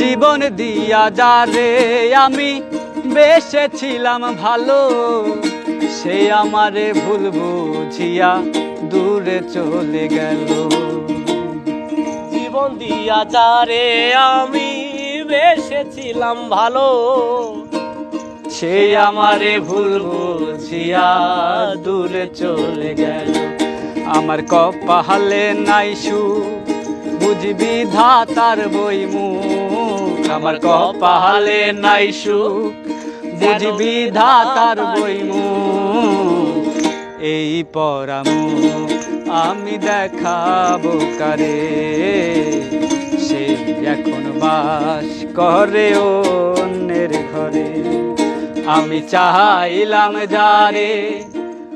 জীবন দিয়া যারে আমি বেসেছিলাম ভালো, সে আমারে ভুল বুঝিয়া দূরে চলে গেল। জীবন দিয়া যারে আমি বেসেছিলাম ভালো, সে আমারে ভুল বুঝিয়া দূরে চলে গেল। আমার কপালে নাই সুখ বুঝবি ধাতার বই মুখ। আমার কপালে নাই সুখ। বুঝবি ধাতার বই মুখ। এই পরামু আমি দেখাবো কারে। সে এখন বাস করে অন্যের ঘরে। আমি চাইলাম যারে